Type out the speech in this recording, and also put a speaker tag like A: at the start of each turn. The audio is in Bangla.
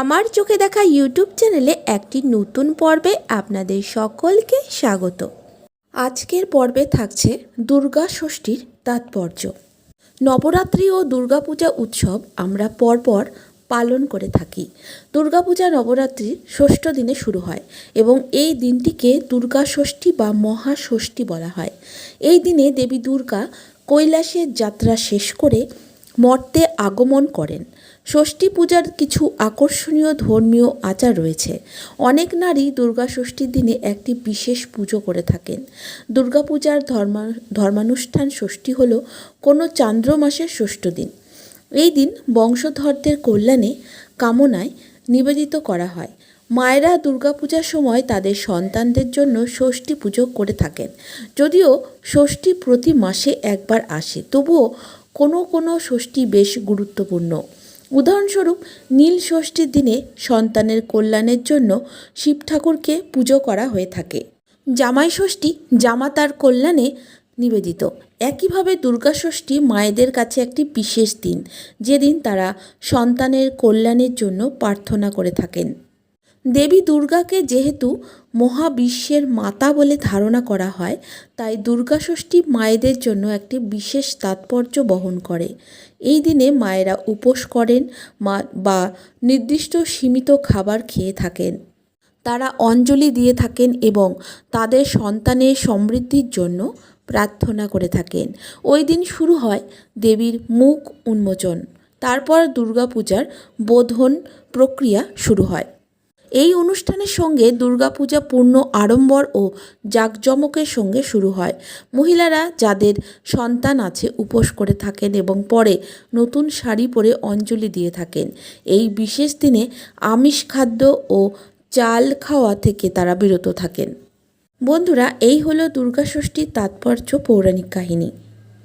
A: আমার চোখে দেখা ইউটিউব চ্যানেলে একটি নতুন পর্বে আপনাদের সকলকে স্বাগত। আজকের পর্বে থাকছে দুর্গা ষষ্ঠীর তাৎপর্য। নবরাত্রি ও দুর্গাপূজা উৎসব আমরা পরপর পালন করে থাকি। দুর্গাপূজা নবরাত্রির ষষ্ঠ দিনে শুরু হয় এবং এই দিনটিকে দুর্গা ষষ্ঠী বা মহাষষ্ঠী বলা হয়। এই দিনে দেবী দুর্গা কৈলাসের যাত্রা শেষ করে মর্তে আগমন করেন। ষষ্ঠী পূজার কিছু আকর্ষণীয় ধর্মীয় আচার রয়েছে। অনেক নারী দুর্গা ষষ্ঠীর দিনে একটি বিশেষ পুজো করে থাকেন। দুর্গাপূজার ধর্মা, ধর্মানুষ্ঠান ষষ্ঠী হল কোনো চান্দ্র মাসের ষষ্ঠ দিন। এই দিন বংশধরদের কল্যাণে কামনায় নিবেদিত করা হয়। মায়েরা দুর্গাপূজার সময় তাদের সন্তানদের জন্য ষষ্ঠী পুজো করে থাকেন। যদিও ষষ্ঠী প্রতি মাসে একবার আসে, তবুও কোনো কোনো ষষ্ঠী বেশ গুরুত্বপূর্ণ। উদাহরণস্বরূপ, নীল ষষ্ঠীর দিনে সন্তানের কল্যাণের জন্য শিব ঠাকুরকে পুজো করা হয়ে থাকে। জামাই ষষ্ঠী জামাতার কল্যাণে নিবেদিত। একইভাবে দুর্গা ষষ্ঠী মায়েদের কাছে একটি বিশেষ দিন, যেদিন তারা সন্তানের কল্যাণের জন্য প্রার্থনা করে থাকেন। দেবী দুর্গাকে যেহেতু মহাবিশ্বের মাতা বলে ধারণা করা হয়, তাই দুর্গা ষষ্ঠী মায়েদের জন্য একটি বিশেষ তাৎপর্য বহন করে। এই দিনে মায়েরা উপোস করেন মা বা নির্দিষ্ট সীমিত খাবার খেয়ে থাকেন। তারা অঞ্জলি দিয়ে থাকেন এবং তাদের সন্তানের সমৃদ্ধির জন্য প্রার্থনা করে থাকেন। ওই দিন শুরু হয় দেবীর মুখ উন্মোচন। তারপর দুর্গাপূজার বোধন প্রক্রিয়া শুরু হয়। এই অনুষ্ঠানের সঙ্গে দুর্গাপূজা পূর্ণ আড়ম্বর ও জাঁকজমকের সঙ্গে শুরু হয়। মহিলারা যাদের সন্তান আছে উপোস করে থাকেন এবং পরে নতুন শাড়ি পরে অঞ্জলি দিয়ে থাকেন। এই বিশেষ দিনে আমিষ খাদ্য ও চাল খাওয়া থেকে তারা বিরত থাকেন। বন্ধুরা, এই হলো দুর্গা ষষ্ঠীর তাৎপর্য পৌরাণিক কাহিনী।